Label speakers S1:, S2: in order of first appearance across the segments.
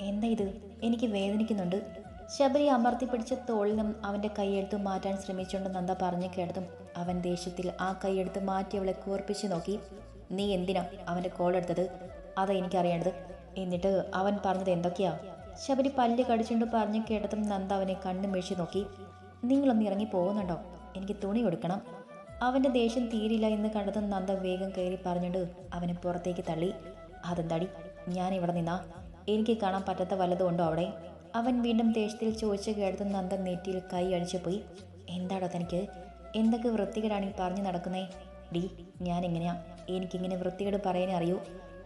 S1: എന്താ ഇത്? എനിക്ക് വേദനിക്കുന്നുണ്ട്. ശബരി അമർത്തി പിടിച്ച തോളിനും അവന്റെ കൈയെടുത്ത് മാറ്റാൻ ശ്രമിച്ചുകൊണ്ട് നന്ദ പറഞ്ഞു കേട്ടതും അവൻ ദേഷ്യത്തിൽ ആ കൈയെടുത്ത് മാറ്റി അവളെ കൂർപ്പിച്ച് നോക്കി. നീ എന്തിനാ അവന്റെ കോളെടുത്തത് അതാ എനിക്കറിയേണ്ടത്. എന്നിട്ട് അവൻ പറഞ്ഞത് എന്തൊക്കെയാ? ശബരി പല്ല് കടിച്ചുകൊണ്ട് പറഞ്ഞു കേട്ടതും നന്ദ അവനെ കണ്ണും വീഴ്ച നോക്കി. നിങ്ങളൊന്ന് ഇറങ്ങി പോകുന്നുണ്ടോ? എനിക്ക് തുണി കൊടുക്കണം അവന്റെ ദേഷ്യം തീരില്ല എന്ന് കണ്ടതും നന്ദ വേഗം കയറി പറഞ്ഞുകൊണ്ട് അവനെ പുറത്തേക്ക് തള്ളി. അതെന്താടി? ഞാൻ ഇവിടെ നിന്നാ? എനിക്ക് കാണാൻ പറ്റാത്ത വല്ലതുകൊണ്ടോ അവിടെ? അവൻ വീണ്ടും ദേഷ്യത്തിൽ ചോദിച്ചു കേട്ടതും നന്ദൻ നെറ്റിയിൽ കൈ അടിച്ചു പോയി. എന്താടോ തനിക്ക്? എന്തൊക്കെ വൃത്തികേടാണ് ഈ പറഞ്ഞു നടക്കുന്നേ? ഡി ഞാൻ എങ്ങനെയാ? എനിക്കിങ്ങനെ വൃത്തികേട് പറയാനേ അറിയൂ.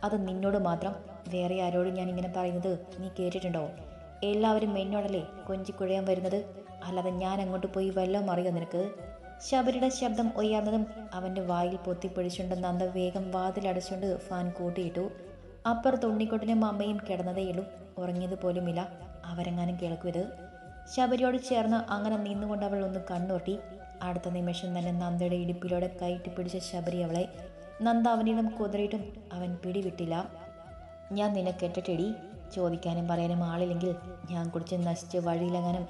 S1: അത് നിന്നോട് മാത്രം. വേറെ ആരോടും ഞാൻ ഇങ്ങനെ പറയുന്നത് നീ കേട്ടിട്ടുണ്ടോ? എല്ലാവരും എന്നോടല്ലേ കൊഞ്ചിക്കുഴയാൻ വരുന്നത്? അല്ലാതെ ഞാൻ അങ്ങോട്ട് പോയി വല്ലതും അറിയോ നിനക്ക്? ശബരിയുടെ ശബ്ദം ഒയ്യാന്നതും അവന്റെ വായിൽ പൊത്തിപ്പിടിച്ചുകൊണ്ട് നന്ദ വേഗം വാതിലടച്ചുകൊണ്ട് ഫാൻ കൂട്ടിയിട്ടു. അപ്പുറത്ത് ഉണ്ണിക്കുട്ടനും അമ്മയും കിടന്നതേയുള്ളൂ ഉറങ്ങിയത് പോലുമില്ല അവരെങ്ങാനും കേൾക്കരുത് ശബരിയോട് ചേർന്ന് അങ്ങനെ നിന്നുകൊണ്ട് അവൾ ഒന്ന് കണ്ണോട്ടി അടുത്ത നിമിഷം തന്നെ നന്ദയുടെ ഇടുപ്പിലൂടെ കയറ്റി പിടിച്ച ശബരി അവളെ നന്ദ അവനിടം കുതിരയിട്ടും അവൻ പിടിവിട്ടില്ല. ഞാൻ നിന്നെ കെട്ടിട്ടെടി. ചോദിക്കാനും പറയാനും ആളില്ലെങ്കിൽ ഞാൻ കുടിച്ച് നശിച്ച് വഴിയിലെങ്ങാനും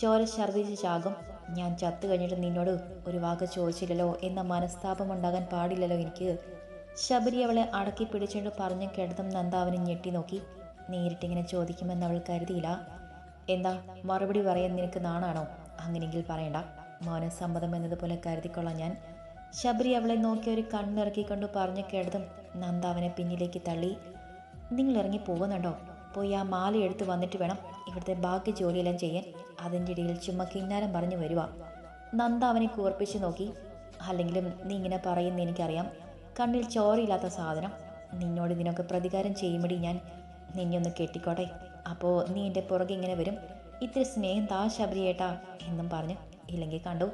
S1: ചോര ഛർദ്ദിച്ച് ചാകും. ഞാൻ ചത്തു കഴിഞ്ഞിട്ട് നിന്നോട് ഒരു വാക്ക് ചോദിച്ചില്ലല്ലോ എന്ന മനസ്താപമുണ്ടാകാൻ പാടില്ലല്ലോ എനിക്ക്. ശബരി അവളെ അടക്കി പിടിച്ചുകൊണ്ട് പറഞ്ഞു കിടന്നും നന്ദ അവനെ ഞെട്ടി നോക്കി. നേരിട്ടിങ്ങനെ ചോദിക്കുമെന്ന് അവൾ കരുതിയില്ല. എന്താ മറുപടി പറയാൻ നിനക്ക് നാണാണോ? അങ്ങനെയെങ്കിൽ പറയണ്ട. മൗനസമ്മതം എന്നതുപോലെ കരുതിക്കൊള്ളാം ഞാൻ. ശബരി അവളെ നോക്കി ഒരു കണ്ണിറക്കിക്കൊണ്ട് പറഞ്ഞു കിടന്നും നന്ദ അവനെ പിന്നിലേക്ക് തള്ളി. നിങ്ങൾ ഇറങ്ങി പോകുന്നുണ്ടോ? പോയി ആ മാല എടുത്ത് വന്നിട്ട് വേണം ഇവിടുത്തെ ബാക്കി ജോലിയെല്ലാം ചെയ്യാൻ. അതിന്റെ ഇടയിൽ ചുമ്മാ കിന്നാരം പറഞ്ഞു വരുവാ. നന്ദ അവനെ കൂർപ്പിച്ച് നോക്കി. അല്ലെങ്കിലും നീ ഇങ്ങനെ പറയുന്ന എനിക്കറിയാം. കണ്ണിൽ ചോരയില്ലാത്ത സാധനം. നിന്നോട് ഇതിനൊക്കെ പ്രതികാരം ചെയ്യുമ്പടി ഞാൻ നിന്നെ ഒന്ന് കെട്ടിക്കോട്ടെ. അപ്പോൾ നീ എന്റെ പുറകെ ഇങ്ങനെ വരും. ഇത്തിരി സ്നേഹം താ ശബരിയേട്ടാ എന്നും പറഞ്ഞു. ഇല്ലെങ്കിൽ കണ്ടു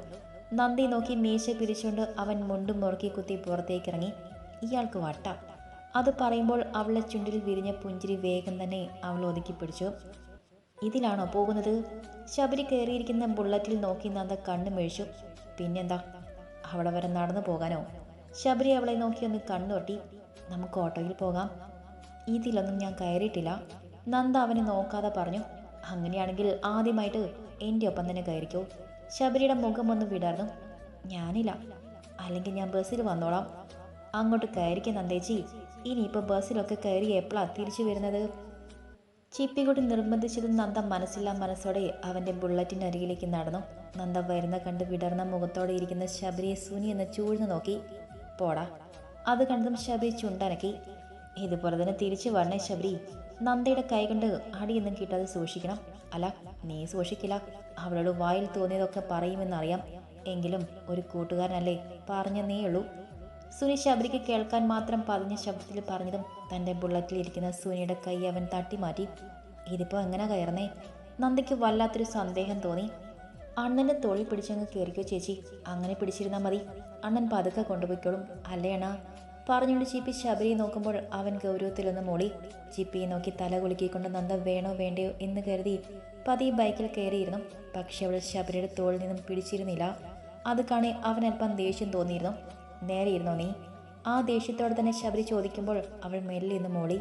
S1: നന്ദി നോക്കി മീശ പിരിച്ചുകൊണ്ട് അവൻ മുണ്ടും മുറുക്കി കുത്തി പുറത്തേക്ക് ഇറങ്ങി ഇയാൾക്ക് വട്ട. അത് പറയുമ്പോൾ അവളെ ചുണ്ടിൽ വിരിഞ്ഞ പുഞ്ചിരി വേഗം തന്നെ അവൾ ഒതുക്കി പിടിച്ചു. ഇതിലാണോ പോകുന്നത്? ശബരി കയറിയിരിക്കുന്ന ബുള്ളറ്റിൽ നോക്കി നന്ദ കണ്ണു മേഴിച്ചു പിന്നെന്താ? അവിടെ വരെ നടന്നു പോകാനോ? ശബരി അവളെ നോക്കി ഒന്ന് കണ്ണൊട്ടി നമുക്ക് ഓട്ടോയിൽ പോകാം. ഇതിലൊന്നും ഞാൻ കയറിയിട്ടില്ല. നന്ദ അവനെ നോക്കാതെ പറഞ്ഞു അങ്ങനെയാണെങ്കിൽ ആദ്യമായിട്ട് എന്റെ ഒപ്പം തന്നെ കയറിക്കോ. ശബരിയുടെ മുഖം ഒന്ന് വിടർന്നു ഞാനില്ല. അല്ലെങ്കിൽ ഞാൻ ബസ്സിൽ വന്നോളാം. അങ്ങോട്ട് കയറിക്ക നന്ദേച്ചി. ഇനിയിപ്പോൾ ബസ്സിലൊക്കെ കയറി എപ്പോഴാണ് തിരിച്ചു വരുന്നത്? ചിപ്പിക്കുട്ടി നിർബന്ധിച്ചത് നന്ദ മനസ്സില്ലാ മനസ്സോടെ അവന്റെ ബുള്ളറ്റിന്റെ അരികിലേക്ക് നടന്നു. നന്ദ വരുന്ന കണ്ട് വിടർന്ന മുഖത്തോടെ ഇരിക്കുന്ന ശബരിയെ സുനി എന്ന് ചൂഴ്ന്നു നോക്കി. പോടാ. അത് കണ്ടതും ശബരി ചുണ്ടനക്കി. ഇതുപോലെ തന്നെ തിരിച്ചു വരണേ ശബരി. നന്ദയുടെ കൈ കൊണ്ട് അടിയൊന്നും കിട്ടാതെ സൂക്ഷിക്കണം. അല്ല നീ സൂക്ഷിക്കില്ല. അവളോട് വായിൽ തോന്നിയതൊക്കെ പറയുമെന്നറിയാം. എങ്കിലും ഒരു കൂട്ടുകാരനല്ലേ പറഞ്ഞെന്നേ ഉള്ളൂ. സുനി ശബരിക്ക് കേൾക്കാൻ മാത്രം പതിഞ്ഞ ശബ്ദത്തിൽ പറഞ്ഞതും തന്റെ ബുള്ളറ്റിൽ ഇരിക്കുന്ന സുനിയുടെ കൈ അവൻ തട്ടിമാറ്റി. ഇതിപ്പോൾ എങ്ങനെ കയറുന്നേ? നന്ദയ്ക്ക് വല്ലാത്തൊരു സന്ദേഹം തോന്നി. അണ്ണന്റെ തോളിൽ പിടിച്ചങ്ങ് കയറിക്കോ ചേച്ചി. അങ്ങനെ പിടിച്ചിരുന്നാൽ മതി. അണ്ണൻ പതുക്കെ കൊണ്ടുപോയിക്കോളും. അല്ലേണ? പറഞ്ഞുകൊണ്ട് ചിപ്പി ശബരിയെ നോക്കുമ്പോൾ അവൻ ഗൗരവത്തിലൊന്ന് മൂളി. ചിപ്പിയെ നോക്കി തല കുലുക്കിക്കൊണ്ട് നന്ദ വേണോ വേണ്ടയോ എന്ന് കരുതി പതി ബൈക്കിൽ കയറിയിരുന്നു. പക്ഷെ അവൾ ശബരിയുടെ തോളിൽ നിന്നും പിടിച്ചിരുന്നില്ല. അത് കാണി അവൻ അല്പം ദേഷ്യം തോന്നിയിരുന്നു. നേരെ ഇരുന്നോ നീ? ആ ദേഷ്യത്തോടെ തന്നെ ശബരി ചോദിക്കുമ്പോൾ അവൾ മെല്ലെ മോളി മൂളി.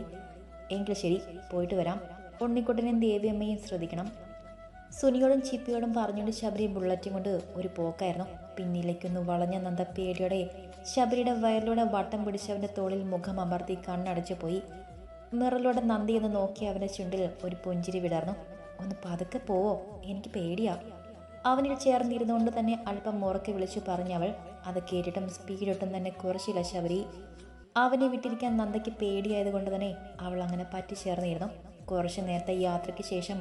S1: എങ്കിൽ ശരി പോയിട്ട് വരാം. ഉണ്ണിക്കുട്ടനും ദേവിയമ്മയും ശ്രദ്ധിക്കണം. സുനിയോടും ചിപ്പിയോടും പറഞ്ഞുകൊണ്ട് ശബരി ബുള്ളറ്റും കൊണ്ട് ഒരു പോക്കായിരുന്നു. പിന്നിലേക്കൊന്ന് വളഞ്ഞ നന്ദ പേടിയോടെ ശബരിയുടെ വയറിലൂടെ വട്ടം പിടിച്ചവന്റെ തോളിൽ മുഖം അമർത്തി കണ്ണടച്ചു പോയി. മിറലിലൂടെ നന്ദി എന്ന് നോക്കി അവന്റെ ചുണ്ടിൽ ഒരു പുഞ്ചിരി വിടർന്നു. ഒന്ന് പതുക്കെ പോവോ? എനിക്ക് പേടിയാ. അവനിൽ ചേർന്നിരുന്നുകൊണ്ട് തന്നെ അല്പം മുറക്കി വിളിച്ചു പറഞ്ഞവൾ. അത് കേട്ടിട്ടും സ്പീഡൊട്ടും തന്നെ കുറച്ചില്ല ശബരി. അവനെ വിട്ടിരിക്കാൻ നന്ദയ്ക്ക് പേടിയായതുകൊണ്ട് തന്നെ അവൾ അങ്ങനെ പറ്റിച്ചേർന്നിരുന്നു. കുറച്ചു നേരത്തെ യാത്രയ്ക്ക് ശേഷം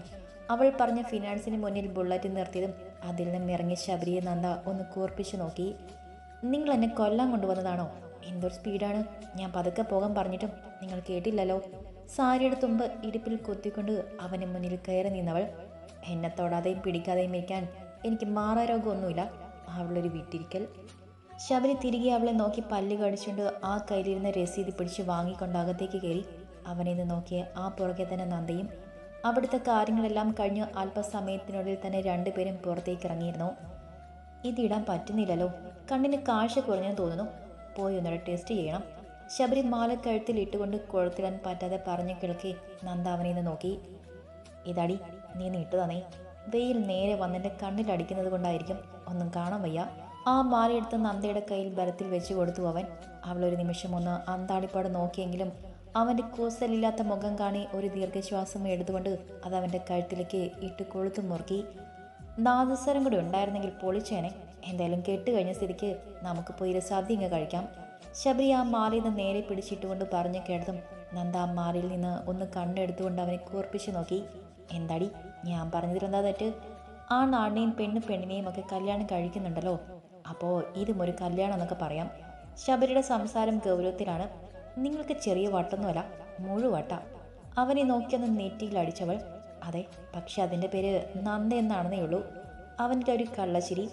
S1: അവൾ പറഞ്ഞ ഫിനാൻസിന് മുന്നിൽ ബുള്ളറ്റ് നിർത്തിയതും അതിൽ നിന്ന് ഇറങ്ങിയ ശബരിയെ നന്ദ ഒന്ന് കൂർപ്പിച്ചു നോക്കി. നിങ്ങൾ എന്നെ കൊല്ലാൻ കൊണ്ടുവന്നതാണോ? എന്തൊരു സ്പീഡാണ്. ഞാൻ പതുക്കെ പോകാൻ പറഞ്ഞിട്ടും നിങ്ങൾ കേട്ടില്ലല്ലോ. സാരിയുടെ തുമ്പ് ഇടുപ്പിൽ കൊത്തിക്കൊണ്ട് അവന് മുന്നിൽ കയറി നിന്നവൾ എന്നെ തൊടാതെയും പിടിക്കാതെയും ഇരിക്കാൻ എനിക്ക് മാറാരോഗമൊന്നുമില്ല അവളൊരു വിട്ടിരിക്കൽ ശബരി തിരികെ അവളെ നോക്കി പല്ല് കടിച്ചുകൊണ്ട് ആ കയ്യിലിരുന്ന രസീത് പിടിച്ച് വാങ്ങിക്കൊണ്ടകത്തേക്ക് കയറി. അവനെ നിന്ന് നോക്കിയ ആ പുറകെ തന്നെ നന്ദയും അവിടുത്തെ കാര്യങ്ങളെല്ലാം കഴിഞ്ഞ് അല്പസമയത്തിനുള്ളിൽ തന്നെ രണ്ടുപേരും പുറത്തേക്ക് ഇറങ്ങിയിരുന്നു ഇതിടാൻ പറ്റുന്നില്ലല്ലോ. കണ്ണിന് കാഴ്ച കുറഞ്ഞെന്ന് തോന്നുന്നു. പോയി ഒന്നുകൂടെ ടെസ്റ്റ് ചെയ്യണം. ശബരി മാലക്കഴുത്തിൽ ഇട്ടുകൊണ്ട് കുഴത്തിടാൻ പറ്റാതെ പറഞ്ഞു കിളക്കി നന്ദ അവനെ നോക്കി. ഇതടി നീ നീട്ടു തന്നേ. വെയിൽ നേരെ വന്നെന്റെ കണ്ണിലടിക്കുന്നത് കൊണ്ടായിരിക്കും ഒന്നും കാണാൻ വയ്യ. ആ മാലയെടുത്ത് നന്ദയുടെ കയ്യിൽ ബലത്തിൽ വെച്ച് കൊടുത്തു അവൻ. അവളൊരു നിമിഷം ഒന്ന് അന്താളിപ്പാട് നോക്കിയെങ്കിലും അവന്റെ കൂസലില്ലാത്ത മുഖം കാണി ഒരു ദീർഘശ്വാസം എടുത്തുകൊണ്ട് അത് അവന്റെ കഴുത്തിലേക്ക് ഇട്ട് കൊളുത്തു മുറുക്കി. നാദസ്വരം കൂടി ഉണ്ടായിരുന്നെങ്കിൽ പൊളിച്ചേനെ. എന്തായാലും കേട്ട് കഴിഞ്ഞ സ്ഥിതിക്ക് നമുക്ക് പോയി ഒരു സദ്യ ഇങ്ങ് കഴിക്കാം. ശബരി ആ മാലയിൽ നിന്ന് നേരെ പിടിച്ചിട്ടുകൊണ്ട് പറഞ്ഞു കേട്ടതും നന്ദ ആ മാലയിൽ നിന്ന് ഒന്ന് കണ്ണെടുത്തുകൊണ്ട് അവനെ കൂർപ്പിച്ച് നോക്കി. എന്താടി ഞാൻ പറഞ്ഞതിലെന്താ തെറ്റ്? ആ നാടിനെയും പെണ്ണ് പെണ്ണിനെയും ഒക്കെ കല്യാണം കഴിക്കുന്നുണ്ടല്ലോ. അപ്പോൾ ഇതും ഒരു കല്യാണം എന്നൊക്കെ പറയാം. ശബരിയുടെ സംസാരം ഗൗരവത്തിലാണ്. നിങ്ങൾക്ക് ചെറിയ വട്ടൊന്നുമല്ല മുഴുവട്ട അവനെ നോക്കിയൊന്ന് നെറ്റിയിൽ അടിച്ചവൾ അതെ പക്ഷെ അതിന്റെ പേര് നന്ദ എന്നാണെന്നേ ഉള്ളൂ. അവന്റെ ഒരു കള്ളച്ചിരി.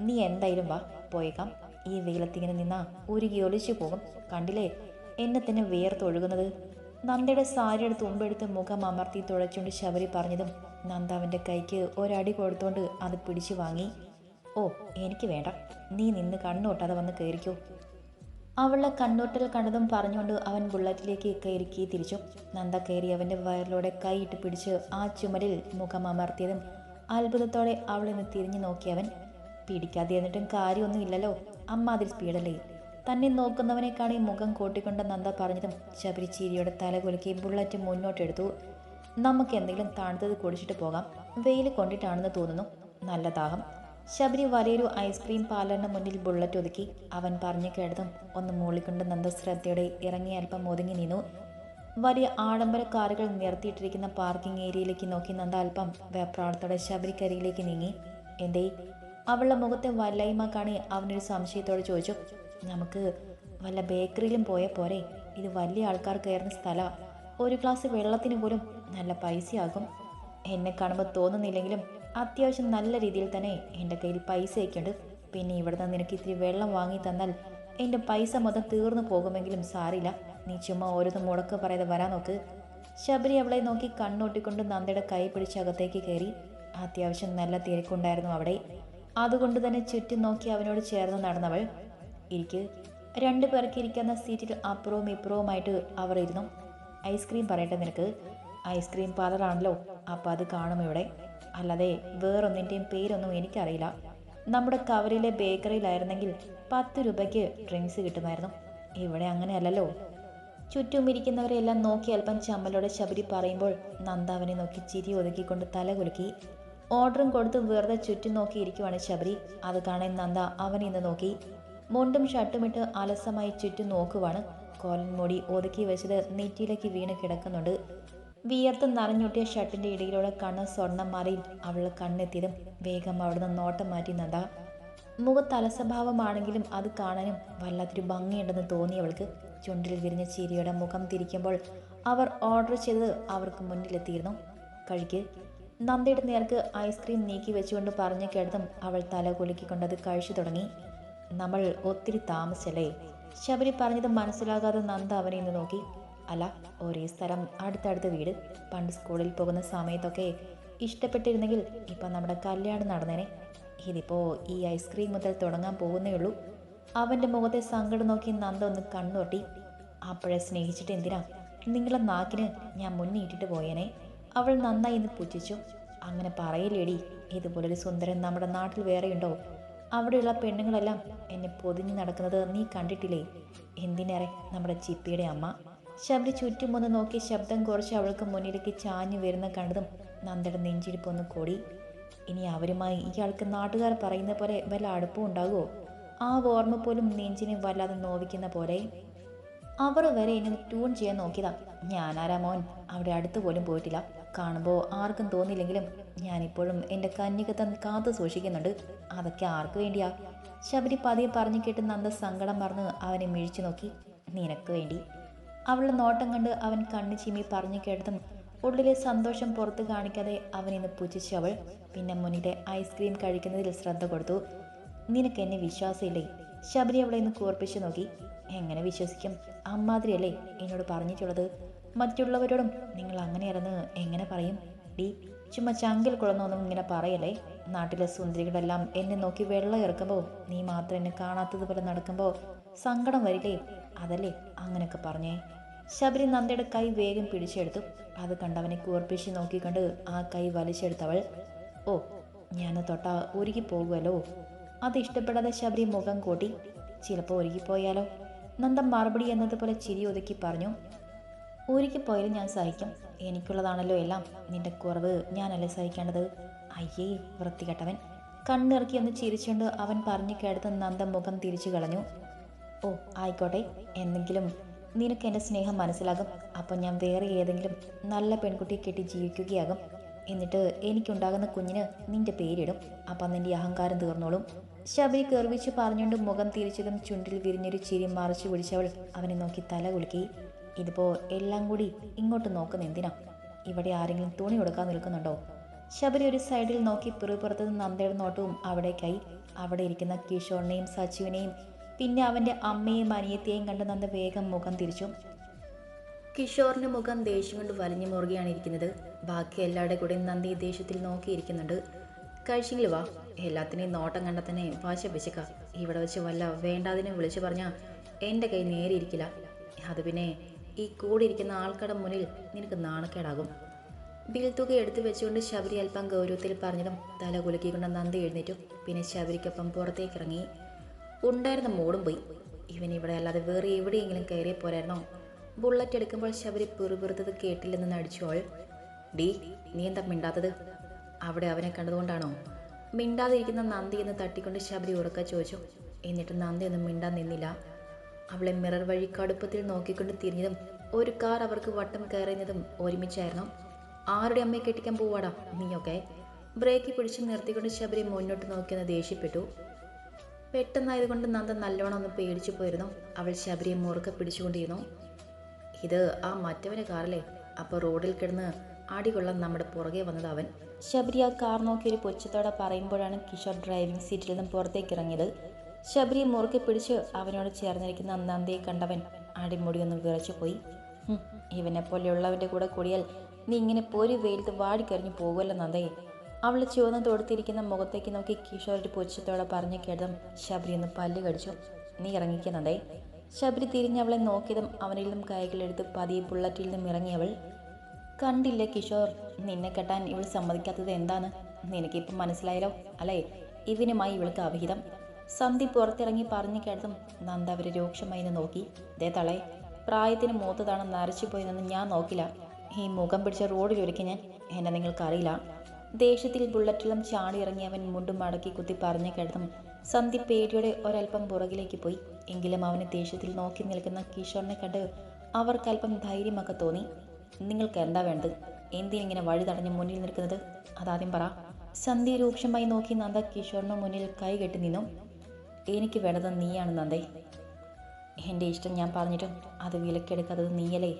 S1: നീ എന്തായാലും വാ പോയേക്കാം. ഈ വെയിലത്തിങ്ങനെ നിന്നാ ഉരുകി ഒലിച്ചു പോകും. കണ്ടില്ലേ? എന്നെ തന്നെ വിയർത്തൊഴുകുന്നത്. നന്ദയുടെ സാരിയുടെ തുമ്പെടുത്ത് മുഖം അമർത്തി തുഴച്ചുകൊണ്ട് ശബരി പറഞ്ഞതും നന്ദ അവന്റെ കൈക്ക് ഒരടി കൊടുത്തുകൊണ്ട് അത് പിടിച്ചു വാങ്ങി. ഓ എനിക്ക് വേണ്ട. നീ നിന്ന് കണ്ണോട്ടാതെ വന്ന് കയറിക്കോ അവളുടെ കണ്ണൂട്ടിൽ കണ്ടതും പറഞ്ഞുകൊണ്ട് അവൻ ബുള്ളറ്റിലേക്ക് കയറിക്കി തിരിച്ചു. നന്ദ കയറി അവന്റെ വയറിലൂടെ കൈയിട്ട് പിടിച്ച് ആ ചുമരിൽ മുഖം അമർത്തിയതും അത്ഭുതത്തോടെ അവളിന്ന് തിരിഞ്ഞു നോക്കിയവൻ പിടിക്കാതെ എന്നിട്ടും കാര്യമൊന്നുമില്ലല്ലോ അമ്മ അതിൽ സ്പീഡല്ലേ. തന്നെ നോക്കുന്നവനെ കാണി മുഖം കൂട്ടിക്കൊണ്ട് നന്ദ പറഞ്ഞതും ശബരി ചീരിയുടെ തല കുലുക്കി ബുള്ളറ്റ് മുന്നോട്ടെടുത്തു. നമുക്ക് എന്തെങ്കിലും തണുത്തത് കുടിച്ചിട്ട് പോകാം. വെയിൽ കൊണ്ടിട്ടാണെന്ന് തോന്നുന്നു. നല്ല ദാഹം. ശബരി വലിയൊരു ഐസ്ക്രീം പാർലറിന് മുന്നിൽ ബുള്ളറ്റ് ഒതുക്കി. അവൻ പറഞ്ഞു കേട്ടതും ഒന്ന് മൂളിക്കൊണ്ട് നന്ദശ്രദ്ധയോടെ ഇറങ്ങി അല്പം ഒതുങ്ങി നിന്നു. വലിയ ആഡംബര കാറുകൾ നിർത്തിയിട്ടിരിക്കുന്ന പാർക്കിംഗ് ഏരിയയിലേക്ക് നോക്കി നന്ദ അല്പം വെപ്രാളത്തോടെ ശബരിക്കരിയിലേക്ക് നീങ്ങി. എന്തേ? അവളുടെ മുഖത്തെ വല്ലായ്മ കാണി അവനൊരു സംശയത്തോടെ ചോദിച്ചു. നമുക്ക് വല്ല ബേക്കറിയിലും പോയ പോരെ? ഇത് വലിയ ആൾക്കാർ കയറുന്ന സ്ഥല. ഒരു ഗ്ലാസ് വെള്ളത്തിന് പോലും നല്ല പൈസയാകും. എന്നെ കാണുമ്പോൾ തോന്നുന്നില്ലെങ്കിലും അത്യാവശ്യം നല്ല രീതിയിൽ തന്നെ എന്റെ കയ്യിൽ പൈസയൊക്കെ ഉണ്ട് പിന്നെ ഇവിടെ നിന്ന് നിനക്ക് ഇത്തിരി വെള്ളം വാങ്ങി തന്നാൽ എന്റെ പൈസ മൊത്തം തീർന്നു പോകുമെങ്കിലും സാരില്ല നീ ചുമ്മാ ഓരോന്ന് മുടക്ക് പറയാതെ വരാൻ നോക്ക്. ശബരി അവളെ നോക്കി കണ്ണോട്ടിക്കൊണ്ട് നന്ദയുടെ കൈ പിടിച്ച് അകത്തേക്ക് കയറി. അത്യാവശ്യം നല്ല തിരക്കുണ്ടായിരുന്നു അവിടെ. അതുകൊണ്ട് തന്നെ ചുറ്റും നോക്കി അവനോട് ചേർന്ന് നടന്നവൾ. ഇരിക്ക്. രണ്ടു പേർക്ക് ഇരിക്കുന്ന സീറ്റിൽ അപ്പുറവും ഇപ്പുറവുമായിട്ട് അവർ ഇരുന്നു. ഐസ്ക്രീം പറയട്ടെ നിനക്ക്. ഐസ്ക്രീം പാർലറാണല്ലോ അപ്പം അത് കാണും ഇവിടെ. അല്ലാതെ വേറൊന്നിന്റെയും പേരൊന്നും എനിക്കറിയില്ല. നമ്മുടെ കവറിലെ ബേക്കറിയിലായിരുന്നെങ്കിൽ പത്ത് രൂപയ്ക്ക് ഡ്രിങ്ക്സ് കിട്ടുമായിരുന്നു. ഇവിടെ അങ്ങനെയല്ലല്ലോ. ചുറ്റും ഇരിക്കുന്നവരെല്ലാം നോക്കി അല്പം ചമ്മലോടെ ശബരി പറയുമ്പോൾ നന്ദ അവനെ നോക്കി ചിരി ഒതുക്കിക്കൊണ്ട് തല കുലുക്കി. ഓർഡറും കൊടുത്ത് വെറുതെ ചുറ്റും നോക്കി ഇരിക്കുവാണ് ശബരി. അത് കാണാൻ നന്ദ അവനെ ഇന്ന് നോക്കി. മുണ്ടും ഷർട്ടുമിട്ട് അലസമായി ചുറ്റും നോക്കുവാണ്. കോലൻ മുടി ഒതുക്കി വെച്ചത് നെറ്റിയിലേക്ക് വീണ് കിടക്കുന്നുണ്ട്. വിയർത്ത് നിറഞ്ഞൊട്ടിയ ഷർട്ടിന്റെ ഇടയിലൂടെ കണ്ണ് സ്വർണം മാറി അവൾ കണ്ണെത്തിയതും വേഗം അവിടുന്ന് നോട്ടം മാറ്റി നന്ദ. മുഖത്ത് അലസഭാവമാണെങ്കിലും അത് കാണാനും വല്ലാത്തൊരു ഭംഗിയുണ്ടെന്ന് തോന്നി അവൾക്ക്. ചുണ്ടിൽ വിരിഞ്ഞ ചിരിയുടെ മുഖം തിരിക്കുമ്പോൾ അവർ ഓർഡർ ചെയ്തത് അവർക്ക് മുന്നിലെത്തിയിരുന്നു. കഴിക്ക് നന്ദയുടെ നേർക്ക് ഐസ്ക്രീം നീക്കി വെച്ചുകൊണ്ട് പറഞ്ഞു കേട്ടതും അവൾ തല കുലുക്കിക്കൊണ്ടത് കഴിച്ചു തുടങ്ങി. നമ്മൾ ഒത്തിരി താമസിച്ചല്ലേ? ശബരി പറഞ്ഞത് മനസ്സിലാകാതെ നന്ദ അവനെ ഇന്ന് നോക്കി. അല്ല ഒരേ സ്ഥലം അടുത്തടുത്ത വീട്. പണ്ട് സ്കൂളിൽ പോകുന്ന സമയത്തൊക്കെ ഇഷ്ടപ്പെട്ടിരുന്നെങ്കിൽ ഇപ്പം നമ്മുടെ കല്യാണം നടന്നേനെ. ഇതിപ്പോൾ ഈ ഐസ്ക്രീം മുതൽ തുടങ്ങാൻ പോകുന്നേ ഉള്ളൂ. അവന്റെ മുഖത്തെ സങ്കടം നോക്കി നന്ദ ഒന്ന് കണ്ണൊട്ടി അപ്പോഴെ സ്നേഹിച്ചിട്ട് എന്തിനാ? നിങ്ങളെ നാക്കിന് ഞാൻ മുന്നേ ഇട്ടിട്ട് പോയേനെ. അവൾ നന്നായി ഇന്ന് പുച്ഛിച്ചു. അങ്ങനെ പറയില്ലേടി ഇതുപോലൊരു സുന്ദരൻ നമ്മുടെ നാട്ടിൽ വേറെയുണ്ടോ അവിടെയുള്ള പെണ്ണുങ്ങളെല്ലാം എന്നെ പൊതിഞ്ഞു നടക്കുന്നത് നീ കണ്ടിട്ടില്ലേ? എന്തിനേറെ നമ്മുടെ ചിപ്പിയുടെ അമ്മ? ശബരി ചുറ്റുമൊന്ന് നോക്കി ശബ്ദം കുറച്ച് അവൾക്ക് മുന്നിലേക്ക് ചാഞ്ഞു വരുന്ന കണ്ടതും നന്ദയുടെ നെഞ്ചിരിപ്പൊന്ന് കൂടി. ഇനി അവരുമായി ഇയാൾക്ക് നാട്ടുകാർ പറയുന്ന പോലെ വല്ല അടുപ്പം ഉണ്ടാകുമോ? ആ ഓർമ്മ പോലും നെഞ്ചിനെ വല്ലാതെ നോവിക്കുന്ന പോലെ. അവർ വരെ എന്നെ ട്യൂൺ ചെയ്യാൻ നോക്കിയതാ. ഞാനാരാ മോൻ? അവിടെ അടുത്ത് പോലും പോയിട്ടില്ല. കാണുമ്പോൾ ആർക്കും തോന്നിയില്ലെങ്കിലും ഞാനിപ്പോഴും എന്റെ കന്യകത്തൻ കാത്തു സൂക്ഷിക്കുന്നുണ്ട്. അതൊക്കെ ആർക്ക് വേണ്ടിയാ? ശബരി പതിയെ പറഞ്ഞു കേട്ട് നന്ദ സങ്കടം മറന്ന് അവനെ മിഴിച്ചു നോക്കി. നിനക്ക് വേണ്ടി. അവളുടെ നോട്ടം കണ്ട് അവൻ കണ്ണു ചീമി പറഞ്ഞു കേട്ടതും ഉള്ളിലെ സന്തോഷം പുറത്ത് കാണിക്കാതെ അവൻ ഇന്ന് അവൾ പിന്നെ മുന്നിലെ ഐസ്ക്രീം കഴിക്കുന്നതിൽ ശ്രദ്ധ കൊടുത്തു. നിനക്ക് എന്നെ വിശ്വാസമില്ലേ? ശബരി അവളെ ഇന്ന് കൂർപ്പിച്ചു നോക്കി. എങ്ങനെ വിശ്വസിക്കും? അമ്മാതിരിയല്ലേ എന്നോട് പറഞ്ഞിട്ടുള്ളത്. മറ്റുള്ളവരോടും നിങ്ങൾ അങ്ങനെയായിരുന്നു എങ്ങനെ പറയും? ഡി ചുമ്മാ ചങ്കിൽ കുളന്നൊന്നും ഇങ്ങനെ പറയല്ലേ? നാട്ടിലെ സുന്ദരികളെല്ലാം എന്നെ നോക്കി വെള്ളം ഇറക്കുമ്പോൾ നീ മാത്രം എന്നെ കാണാത്തതുപോലെ നടക്കുമ്പോൾ സങ്കടം വരില്ലേ? അതല്ലേ അങ്ങനെയൊക്കെ പറഞ്ഞേ. ശബരി നന്ദയുടെ കൈ വേഗം പിടിച്ചെടുത്തു. അത് കണ്ടവനെ കൂർപ്പിച്ച് നോക്കിക്കൊണ്ട് ആ കൈ വലിച്ചെടുത്തവൾ ഓ ഞാൻ തൊട്ട ഒരുക്കി പോകുമല്ലോ അത് ഇഷ്ടപ്പെടാതെ ശബരി മുഖം കൂട്ടി. ചിലപ്പോൾ ഒരുക്കിപ്പോയാലോ നന്ദ മറുപടി എന്നതുപോലെ ചിരി ഒതുക്കി പറഞ്ഞു ഊരിക്ക് പോയാലും ഞാൻ സഹിക്കും. എനിക്കുള്ളതാണല്ലോ എല്ലാം. നിന്റെ കുറവ് ഞാനല്ലേ സഹിക്കേണ്ടത്? അയ്യേ വൃത്തികെട്ടവൻ. കണ്ണിറക്കി ഒന്ന് ചിരിച്ചുകൊണ്ട് അവൻ പറഞ്ഞു കേടുത്ത് നന്ദ മുഖം തിരിച്ചു കളഞ്ഞു. ഓ ആയിക്കോട്ടെ. എന്തെങ്കിലും നിനക്ക് എന്റെ സ്നേഹം മനസ്സിലാകും. അപ്പം ഞാൻ വേറെ ഏതെങ്കിലും നല്ല പെൺകുട്ടിയെ കെട്ടി ജീവിക്കുകയാകും. എന്നിട്ട് എനിക്കുണ്ടാകുന്ന കുഞ്ഞിന് നിന്റെ പേരിടും. അപ്പം നിന്റെ അഹങ്കാരം തീർന്നോളും. ശബരി കെർവിച്ച് പറഞ്ഞുകൊണ്ട് മുഖം തിരിച്ചതും ചുണ്ടിൽ വിരിഞ്ഞൊരു ചിരി മറച്ചു പിടിച്ചവൾ അവനെ നോക്കി തല കുലുക്കി. ഇതിപ്പോൾ എല്ലാം കൂടി ഇങ്ങോട്ട് നോക്കുന്ന എന്തിനാ? ഇവിടെ ആരെങ്കിലും തുണി കൊടുക്കാൻ നിൽക്കുന്നുണ്ടോ? ശബരി ഒരു സൈഡിൽ നോക്കി പിറുപുറത്ത് നന്ദയുടെ നോട്ടവും അവിടേക്കായി. അവിടെ ഇരിക്കുന്ന കിഷോറിനെയും സച്ചുവിനെയും പിന്നെ അവന്റെ അമ്മയും അനിയത്തെയും കണ്ട് നന്ദ വേഗം മുഖം തിരിച്ചു. കിഷോറിന്റെ മുഖം ദേഷ്യം കൊണ്ട് വലിഞ്ഞു മുറുകയാണ് ഇരിക്കുന്നത്. ബാക്കി എല്ലാവരുടെ കൂടെയും നന്ദി ദേഷ്യത്തിൽ നോക്കിയിരിക്കുന്നുണ്ട്. കഴിച്ചെങ്കിൽ വാ. എല്ലാത്തിനെയും നോട്ടം കണ്ട തന്നെ വെച്ചേക്ക ഇവിടെ വെച്ച് വല്ല വേണ്ടാതിനെ വിളിച്ചു പറഞ്ഞാൽ എന്റെ കൈ നേരെ ഇരിക്കില്ല. അത് പിന്നെ ഈ കൂടെ ഇരിക്കുന്ന മുന്നിൽ നിനക്ക് നാണക്കേടാകും. ബിൽ തുക എടുത്തു വെച്ചുകൊണ്ട് ശബരി അല്പം ഗൗരവത്തിൽ പറഞ്ഞതും തല കുലുക്കിക്കൊണ്ട് നന്ദി എഴുന്നേറ്റു. പിന്നെ ശബരിക്കൊപ്പം പുറത്തേക്ക് ഇറങ്ങി. ഉണ്ടായിരുന്ന മൂടും പോയി. ഇവൻ ഇവിടെ അല്ലാതെ വേറെ എവിടെയെങ്കിലും കയറിയ പോരായിരുന്നോ? ബുള്ളറ്റ് എടുക്കുമ്പോൾ ശബരി പിറുപിറുത്തത് കേട്ടില്ലെന്ന് നടിച്ചോൾ ഡി നീ എന്താ മിണ്ടാത്തത്? അവിടെ അവനെ കണ്ടതുകൊണ്ടാണോ? മിണ്ടാതിരിക്കുന്ന നന്ദി എന്ന് തട്ടിക്കൊണ്ട് ശബരി ഉറക്ക ചോദിച്ചു. എന്നിട്ട് നന്ദി ഒന്നും മിണ്ടാൻ നിന്നില്ല. അവളെ മിറർ വഴി കടുപ്പത്തിൽ നോക്കിക്കൊണ്ട് തിരിഞ്ഞതും ഒരു കാർ അവർക്ക് വട്ടം കയറിയതും ഒരുമിച്ചായിരുന്നു. ആരുടെ അമ്മയെ കെട്ടിക്കാൻ പോവാടാ? നീയൊക്കെ? ബ്രേക്ക് പിടിച്ച് നിർത്തിക്കൊണ്ട് ശബരി മുന്നോട്ട് നോക്കിയെന്ന് ദേഷ്യപ്പെട്ടു. പെട്ടെന്നായതുകൊണ്ട് നന്ദ നല്ലോണം ഒന്ന് പേടിച്ചു പോയിരുന്നു. അവൾ ശബരിയെ മുറുക്കെ പിടിച്ചുകൊണ്ടിരുന്നു. ഇത് ആ മറ്റവന് കാറല്ലേ? അപ്പോൾ റോഡിൽ കിടന്ന് അടികൊള്ളാൻ നമ്മുടെ പുറകെ വന്നത് അവൻ. ശബരി ആ കാർ നോക്കി ഒരു പൊച്ചത്തോടെ പറയുമ്പോഴാണ് കിഷോർ ഡ്രൈവിംഗ് സീറ്റിൽ നിന്നും പുറത്തേക്ക് ഇറങ്ങിയത്. ശബരി മുറുക്കെ പിടിച്ച് അവനോട് ചേർന്നിരിക്കുന്ന നന്ദയെ കണ്ടവൻ അടിമുടി ഒന്ന് വിറച്ചു പോയി. ഇവനെ പോലെയുള്ളവന്റെ കൂടെ കൂടിയാൽ നീ ഇങ്ങനെ പോരി വെയിലത്ത് വാടിക്കരിഞ്ഞു പോകുമല്ലോ നന്ദയെ. അവൾ ചുവന്ന് തൊടുത്തിരിക്കുന്ന മുഖത്തേക്ക് നോക്കി കിഷോർ ഒരു പൊച്ചത്തോടെ പറഞ്ഞു കേട്ടതും ശബരി ഒന്ന് പല്ല് കടിച്ചു. നീ ഇറങ്ങിക്കുന്നതേ ശബരി തിരിഞ്ഞ് അവളെ നോക്കിയതും അവനിൽ നിന്നും കൈകളെടുത്ത് പതിയെ ബുള്ളറ്റിൽ നിന്നും ഇറങ്ങിയവൾ കണ്ടില്ല കിഷോർ നിന്നെ കെട്ടാൻ ഇവൾ സമ്മതിക്കാത്തത് എന്താണ് നിനക്കിപ്പം മനസ്സിലായല്ലോ അല്ലേ? ഇവനുമായി ഇവൾക്ക് അവിഹിതം. സന്ധി പുറത്തിറങ്ങി പറഞ്ഞു കേട്ടതും നന്ദ അവരെ രൂക്ഷമായി നിന്ന് നോക്കി. ദേ തളെ പ്രായത്തിന് മൂത്തതാണ് നരച്ചു പോയതെന്ന് ഞാൻ നോക്കില്ല. ഈ മുഖം പിടിച്ച റോഡിൽ ചുരുക്കി ഞാൻ. എന്നെ നിങ്ങൾക്കറിയില്ല. ദേഷ്യത്തിൽ ബുള്ളറ്റിലും ചാടി ഇറങ്ങി അവൻ മുണ്ടും മടക്കി കുത്തി പറഞ്ഞു കിടന്നു. സന്ധി പേടിയുടെ ഒരൽപ്പം പുറകിലേക്ക് പോയി. എങ്കിലും അവന് ദേഷ്യത്തിൽ നോക്കി നിൽക്കുന്ന കിഷോറിനെ കണ്ട് അവർക്കല്പം ധൈര്യമൊക്കെ തോന്നി. നിങ്ങൾക്ക് എന്താ വേണ്ടത്? എന്തിനിങ്ങനെ വഴി തടഞ്ഞ് മുന്നിൽ നിൽക്കുന്നത്? അതാദ്യം പറ. സന്ധി രൂക്ഷമായി നോക്കി നന്ദ കിഷോറിന് മുന്നിൽ കൈ കെട്ടി നിന്നു. എനിക്ക് വേണ്ടത് നീയാണ് നന്ദേ. എന്റെ ഇഷ്ടം ഞാൻ പറഞ്ഞിട്ടും അത് വിലക്കെടുക്കാത്തത് നീയല്ലേ?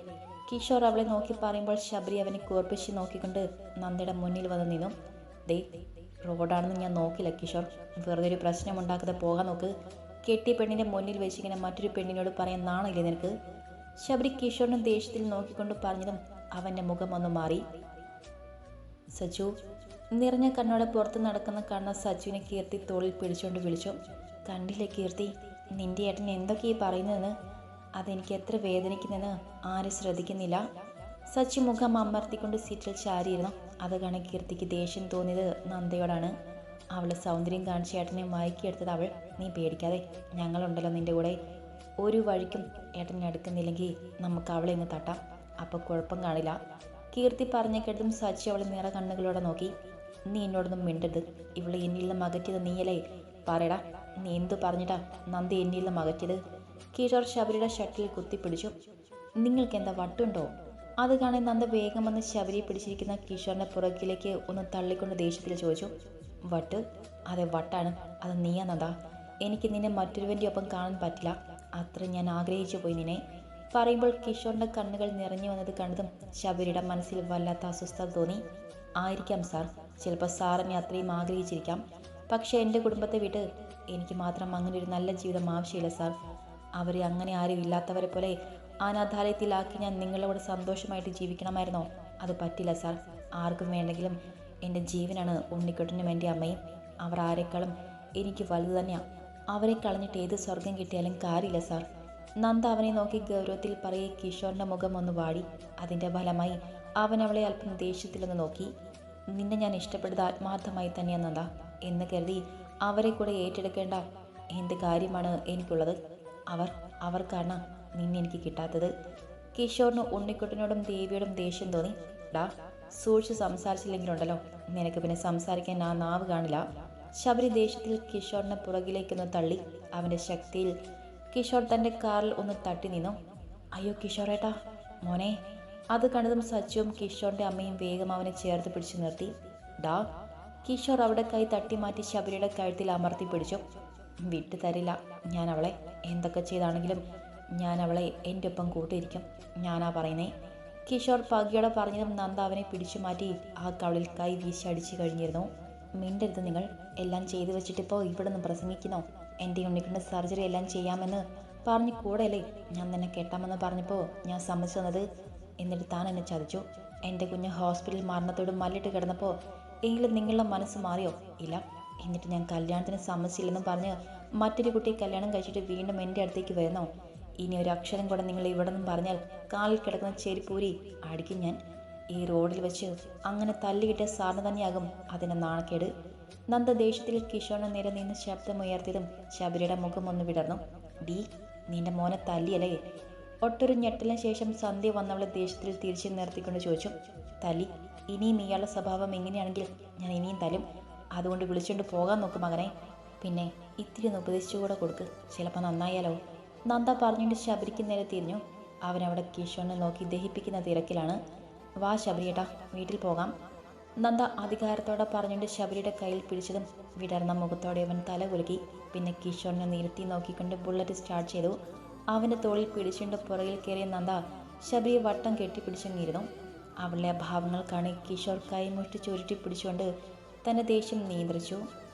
S1: കിഷോർ അവളെ നോക്കി പറയുമ്പോൾ ശബരി അവനെ കൂർപ്പിച്ച് നോക്കിക്കൊണ്ട് നന്ദയുടെ മുന്നിൽ വന്ന് നിന്നു. ദേ റോഡാണെന്ന് ഞാൻ നോക്കില്ല കിഷോർ. വെറുതെ ഒരു പ്രശ്നം ഉണ്ടാക്കാതെ പോകാൻ നോക്ക്. കെട്ടി പെണ്ണിന്റെ മുന്നിൽ വെച്ചിങ്ങനെ മറ്റൊരു പെണ്ണിനോട് പറയാൻ നാണില്ലേ നിനക്ക്? ശബരി കിഷോറിനെ ദേഷ്യത്തിൽ നോക്കിക്കൊണ്ട് പറഞ്ഞതും അവന്റെ മുഖം ഒന്ന് മാറി. സജു നിറഞ്ഞ കണ്ണോടെ പുറത്ത് നടക്കുന്ന കണ്ണ സജുവിനെ കീർത്തി തോളിൽ പിടിച്ചുകൊണ്ട് വിളിച്ചു. കണ്ടില്ലേ കീർത്തി നിന്റെ ഏട്ടൻ എന്തൊക്കെയാ ഈ പറയുന്നതെന്ന്? അതെനിക്ക് എത്ര വേദനിക്കുന്നെന്ന് ആരും ശ്രദ്ധിക്കുന്നില്ല. സച്ചി മുഖം അമർത്തിക്കൊണ്ട് സീറ്റിൽ ചാരിയിരുന്നു. അത് കാണാൻ കീർത്തിക്ക് ദേഷ്യം തോന്നിയത് നന്ദയോടാണ്. അവളെ സൗന്ദര്യം കാണിച്ച ഏട്ടനെ മയക്കിയെടുത്തത് അവൾ. നീ പേടിക്കാതെ ഞങ്ങളുണ്ടല്ലോ നിന്റെ കൂടെ. ഒരു വഴിക്കും ഏട്ടനെ എടുക്കുന്നില്ലെങ്കിൽ നമുക്ക് അവളെ ഇന്ന് തട്ടാം. അപ്പോൾ കുഴപ്പം കാണില്ല. കീർത്തി പറഞ്ഞ കേട്ടതും സച്ചി അവളെ നിറ കണ്ണുകളോടെ നോക്കി. നീ എന്നോടൊന്നും മിണ്ടരുത്. ഇവളെ എന്നിൽ നിന്ന് അകറ്റിയത് നീയല്ലേ? പറയടാ നീ എന്തു പറഞ്ഞിട്ടാ നന്ദി എന്നിൽ നിന്ന് അകറ്റിയത് കിഷോർ ശബരിയുടെ ഷട്ടിൽ കുത്തിപ്പിടിച്ചു. നിങ്ങൾക്ക് എന്താ വട്ടുണ്ടോ? അത് കാണാൻ നന്ദ വേഗം വന്ന് ശബരിയെ പിടിച്ചിരിക്കുന്ന കിഷോറിന്റെ പുറകിലേക്ക് ഒന്ന് തള്ളിക്കൊണ്ട് ദേഷ്യത്തിൽ ചോദിച്ചു. വട്ട്? അതെ വട്ടാണ്. അത് നീയാ നന്ദ. എനിക്ക് നിന്നെ മറ്റൊരുവന്റെ ഒപ്പം കാണാൻ പറ്റില്ല. അത്ര ഞാൻ ആഗ്രഹിച്ചു പോയി നിന്നെ. പറയുമ്പോൾ കിഷോറിന്റെ കണ്ണുകൾ നിറഞ്ഞു വന്നത് കണ്ടതും ശബരിയുടെ മനസ്സിൽ വല്ലാത്ത അസ്വസ്ഥത തോന്നി. ആയിരിക്കാം സാർ. ചിലപ്പോൾ സാറിനെ അത്രയും ആഗ്രഹിച്ചിരിക്കാം. പക്ഷേ എന്റെ കുടുംബത്തെ വിട്ട് എനിക്ക് മാത്രം അങ്ങനെ ഒരു നല്ല ജീവിതം ആവശ്യമില്ല സാർ. അവരെ അങ്ങനെ ആരും ഇല്ലാത്തവരെ പോലെ അനാഥാലയത്തിലാക്കി ഞാൻ നിങ്ങളോട് സന്തോഷമായിട്ട് ജീവിക്കണമായിരുന്നോ? അത് പറ്റില്ല സാർ. ആർക്കും വേണ്ടെങ്കിലും എന്റെ ജീവനാണ് ഉണ്ണിക്കുട്ടനും എന്റെ അമ്മയും. അവർ ആരെക്കാളും എനിക്ക് വലുത് തന്നെയാണ് അവരെ കളഞ്ഞിട്ട് ഏത് സ്വർഗം കിട്ടിയാലും കാര്യമില്ല സാർ. നന്ദ അവനെ നോക്കി ഗൗരവത്തിൽ പറയെ കിഷോറിന്റെ മുഖം ഒന്ന് വാടി. അതിന്റെ ഫലമായി അവൻ അവളെ അല്പം ദേഷ്യത്തിലൊന്ന് നോക്കി. നിന്നെ ഞാൻ ഇഷ്ടപ്പെടുന്നത് ആത്മാർത്ഥമായി തന്നെയാണ് നന്ദ. എന്ന് കരുതി അവരെ കൂടെ ഏറ്റെടുക്കേണ്ട എന്ത് കാര്യമാണ് എനിക്കുള്ളത്? അവർ അവർക്കാണ് നിന്നെനിക്ക് കിട്ടാത്തത്. കിഷോറിന് ഉണ്ണിക്കുട്ടനോടും ദേവിയോടും ദേഷ്യം തോന്നി. ഡാ സൂക്ഷിച്ച് സംസാരിച്ചില്ലെങ്കിലുണ്ടല്ലോ. നിനക്ക് പിന്നെ സംസാരിക്കാൻ ആ നാവ് കാണില്ല. ശബരി ദേഷ്യത്തിൽ കിഷോറിനെ പുറകിലേക്കൊന്ന് തള്ളി അവന്റെ ശക്തിയിൽ കിഷോർ തന്റെ കാറിൽ ഒന്ന് തട്ടി നിന്നു. അയ്യോ കിഷോറേട്ടാ മോനെ. അത് കണ്ടതും സച്ചുവും കിഷോറിന്റെ അമ്മയും വേഗം അവനെ ചേർത്ത് പിടിച്ചു നിർത്തി. ഡാ കിഷോർ അവിടെ കൈ തട്ടി മാറ്റി ശബരിയുടെ കഴുത്തിൽ അമർത്തി പിടിച്ചു. വിട്ടു തരില്ല ഞാൻ അവളെ എന്തൊക്കെ ചെയ്താണെങ്കിലും ഞാൻ അവളെ എന്റെ ഒപ്പം കൂട്ടിയിരിക്കും. ഞാനാ പറയുന്നേ കിഷോർ പകിയോടെ പറഞ്ഞതും നന്ദ അവനെ പിടിച്ചു മാറ്റി ആ കവളിൽ കൈ വീശി അടിച്ചു കഴിഞ്ഞിരുന്നു. മിണ്ടരുത് നിങ്ങൾ എല്ലാം ചെയ്തു വെച്ചിട്ടിപ്പോൾ ഇവിടെ നിന്ന് പ്രസംഗിക്കുന്നോ. എന്റെ ഉണ്ണിക്കുണ്ട് സർജറി എല്ലാം ചെയ്യാമെന്ന് പറഞ്ഞു കൂടെയല്ലേ? ഞാൻ നിന്നെ കെട്ടാമെന്ന് പറഞ്ഞപ്പോൾ ഞാൻ സമ്മതിച്ചു തന്നത്. എന്നിട്ട് താൻ എന്നെ ചതിച്ചു. എന്റെ കുഞ്ഞ് ഹോസ്പിറ്റലിൽ മരണത്തോട് മല്ലിട്ട് കിടന്നപ്പോൾ എങ്കിലും നിങ്ങളുടെ മനസ്സ് മാറിയോ? ഇല്ല. എന്നിട്ട് ഞാൻ കല്യാണത്തിന് സമ്മതിച്ചില്ലെന്നും പറഞ്ഞ് മറ്റൊരു കുട്ടിയെ കല്യാണം കഴിച്ചിട്ട് വീണ്ടും എന്റെ അടുത്തേക്ക് വരുന്നോ. ഇനി ഒരു അക്ഷരം കൂടെ നിങ്ങൾ ഇവിടെ നിന്നും പറഞ്ഞാൽ കാലിൽ കിടക്കുന്ന ചെരിപ്പൂരി അടിക്കും ഞാൻ ഈ റോഡിൽ വെച്ച് അങ്ങനെ തല്ലുകിട്ടിയ സാറിന് തന്നെയാകും അതിന് നാണക്കേട്. നന്ദ ദേഷ്യത്തിൽ കിഷോറിന് നേരെ നിന്ന് ശബ്ദമുയർത്തിയതും ശബരിയുടെ മുഖം ഒന്ന് വിടർന്നു. ഡി നിന്റെ മോനെ തല്ലിയല്ലേ? ഒട്ടൊരു ഞെട്ടലിന് ശേഷം സന്ധ്യ വന്നവളെ ദേഷ്യത്തിൽ തിരിച്ചു നിർത്തിക്കൊണ്ട് ചോദിച്ചു. തലി ഇനിയും ഇയാളുടെ സ്വഭാവം എങ്ങനെയാണെങ്കിൽ ഞാൻ ഇനിയും തല്ലും. അതുകൊണ്ട് വിളിച്ചുകൊണ്ട് പോകാൻ നോക്കും മകനെ. പിന്നെ ഇത്തിരി ഒന്ന് ഉപദേശിച്ചുകൂടെ കൊടുക്ക്. ചിലപ്പോൾ നന്നായാലോ. നന്ദ പറഞ്ഞുകൊണ്ട് ശബരിക്ക് നേരെ തിരിഞ്ഞു. അവനവിടെ കിഷോറിനെ നോക്കി ദഹിപ്പിക്കുന്ന തിരക്കിലാണ്. വാ ശബരിയേട്ടാ വീട്ടിൽ പോകാം. നന്ദ അധികാരത്തോടെ പറഞ്ഞുകൊണ്ട് ശബരിയുടെ കയ്യിൽ പിടിച്ചതും വിടർന്ന മുഖത്തോടെ അവൻ തല കുലുക്കി. പിന്നെ കിഷോറിനെ നിരത്തി നോക്കിക്കൊണ്ട് ബുള്ളറ്റ് സ്റ്റാർട്ട് ചെയ്തു. അവന്റെ തോളിൽ പിടിച്ചുകൊണ്ട് പുറകിൽ കയറിയ നന്ദ ശബരിയെ വട്ടം കെട്ടിപ്പിടിച്ചങ്ങിരുന്നു അവളുടെ ഭാവങ്ങൾ കാണി കിഷോർ കൈമുഷ്ടി ചുരുട്ടി പിടിച്ചുകൊണ്ട് തന്റെ ദേഷ്യം നിയന്ത്രിച്ചു.